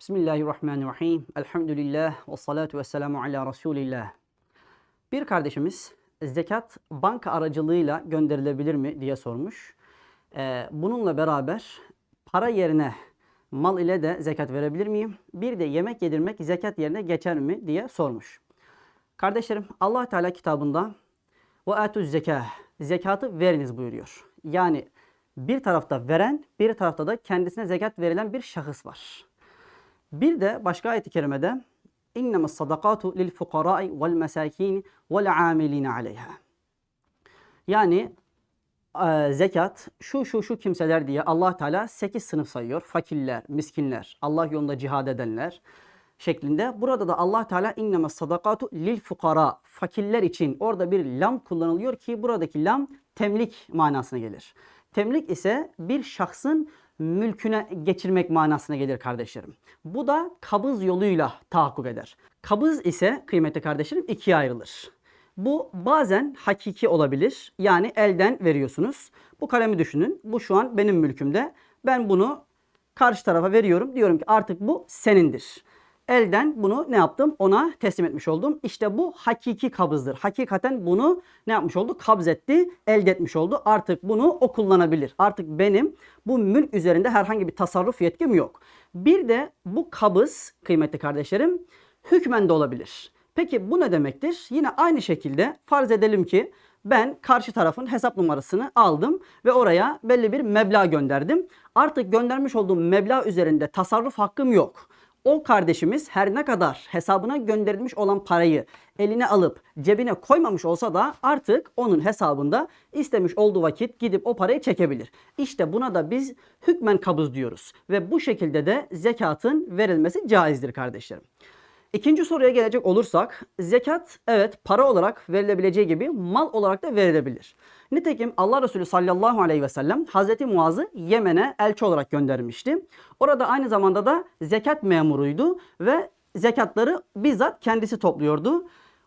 Bismillahirrahmanirrahim. Elhamdülillah ve salatu ve selamu ala Resulillah. Bir kardeşimiz zekat banka aracılığıyla gönderilebilir mi diye sormuş. Ee, bununla beraber para yerine mal ile de zekat verebilir miyim? Bir de yemek yedirmek zekat yerine geçer mi diye sormuş. Kardeşlerim Allah Teala kitabında ve atuz zekah zekatı veriniz buyuruyor. Yani bir tarafta veren, bir tarafta da kendisine zekat verilen bir şahıs var. Bir de başka ayet-i kerimede اِنَّمَا الصَّدَقَاتُ لِلْفُقَرَاءِ وَالْمَسَاكِينِ وَالْعَامِلِينَ عَلَيْهَا Yani e, zekat şu şu şu kimseler diye Allah Teala 8 sınıf sayıyor. Fakirler, miskinler, Allah yolunda cihad edenler şeklinde. Burada da Allah Teala inneme sadakatu lil fukara fakirler için orada bir lam kullanılıyor ki buradaki lam temlik manasına gelir. Temlik ise bir şahsın mülküne geçirmek manasına gelir kardeşlerim. Bu da kabız yoluyla tahakkuk eder. Kabız ise kıymetli kardeşlerim ikiye ayrılır. Bu bazen hakiki olabilir. Yani elden veriyorsunuz. Bu kalemi düşünün. Bu şu an benim mülkümde. Ben bunu karşı tarafa veriyorum. Diyorum ki artık bu senindir. Elden bunu ne yaptım? Ona teslim etmiş oldum. İşte bu hakiki kabızdır. Hakikaten bunu ne yapmış oldu? Kabz etti, elde etmiş oldu. Artık bunu o kullanabilir. Artık benim bu mülk üzerinde herhangi bir tasarruf yetkim yok. Bir de bu kabız kıymetli kardeşlerim hükmen de olabilir. Peki bu ne demektir? Yine aynı şekilde farz edelim ki ben karşı tarafın hesap numarasını aldım ve oraya belli bir meblağ gönderdim. Artık göndermiş olduğum meblağ üzerinde tasarruf hakkım yok o kardeşimiz her ne kadar hesabına gönderilmiş olan parayı eline alıp cebine koymamış olsa da artık onun hesabında istemiş olduğu vakit gidip o parayı çekebilir. İşte buna da biz hükmen kabız diyoruz ve bu şekilde de zekatın verilmesi caizdir kardeşlerim. İkinci soruya gelecek olursak zekat evet para olarak verilebileceği gibi mal olarak da verilebilir. Nitekim Allah Resulü sallallahu aleyhi ve sellem Hazreti Muaz'ı Yemen'e elçi olarak göndermişti. Orada aynı zamanda da zekat memuruydu ve zekatları bizzat kendisi topluyordu.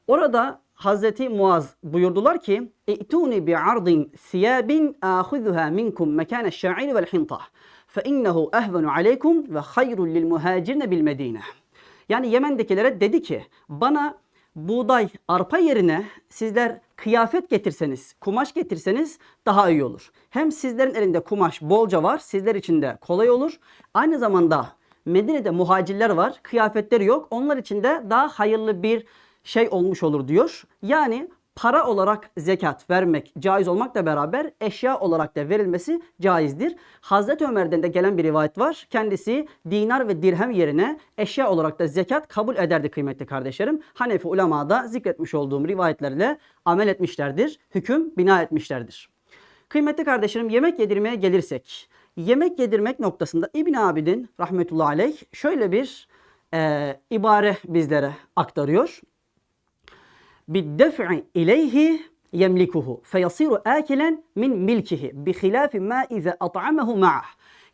Orada Hazreti Muaz buyurdular ki İ'tuni bi ardin thiyabin ahuzuha minkum mekane şa'ir vel hintah fe innehu ehvenu aleykum ve hayrun lil muhacirine bil medine. Yani Yemen'dekilere dedi ki bana buğday, arpa yerine sizler kıyafet getirseniz, kumaş getirseniz daha iyi olur. Hem sizlerin elinde kumaş bolca var, sizler için de kolay olur. Aynı zamanda Medine'de muhacirler var, kıyafetleri yok. Onlar için de daha hayırlı bir şey olmuş olur diyor. Yani para olarak zekat vermek caiz olmakla beraber eşya olarak da verilmesi caizdir. Hazreti Ömer'den de gelen bir rivayet var. Kendisi dinar ve dirhem yerine eşya olarak da zekat kabul ederdi kıymetli kardeşlerim. Hanefi ulemada zikretmiş olduğum rivayetlerle amel etmişlerdir. Hüküm bina etmişlerdir. Kıymetli kardeşlerim yemek yedirmeye gelirsek. Yemek yedirmek noktasında İbn Abidin rahmetullahi aleyh şöyle bir e, ibare bizlere aktarıyor. بالدفع إليه يملكه فيصير آكلا من ملكه بخلاف ما إذا أطعمه معه.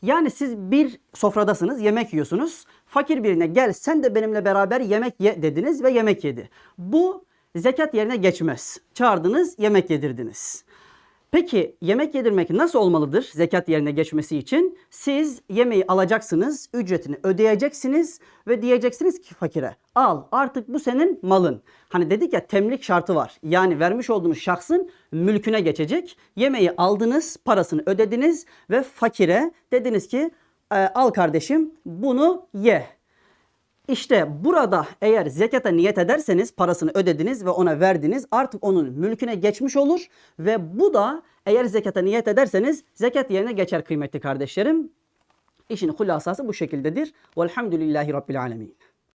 Yani siz bir sofradasınız, yemek yiyorsunuz. Fakir birine gel sen de benimle beraber yemek ye dediniz ve yemek yedi. Bu zekat yerine geçmez. Çağırdınız, yemek yedirdiniz. Peki yemek yedirmek nasıl olmalıdır zekat yerine geçmesi için? Siz yemeği alacaksınız, ücretini ödeyeceksiniz ve diyeceksiniz ki fakire al artık bu senin malın. Hani dedik ya temlik şartı var. Yani vermiş olduğunuz şahsın mülküne geçecek. Yemeği aldınız, parasını ödediniz ve fakire dediniz ki e, al kardeşim bunu ye. İşte burada eğer zekata niyet ederseniz parasını ödediniz ve ona verdiniz artık onun mülküne geçmiş olur ve bu da eğer zekata niyet ederseniz zekat yerine geçer kıymetli kardeşlerim. İşin hulasası bu şekildedir. Velhamdülillahi Rabbil Alemin.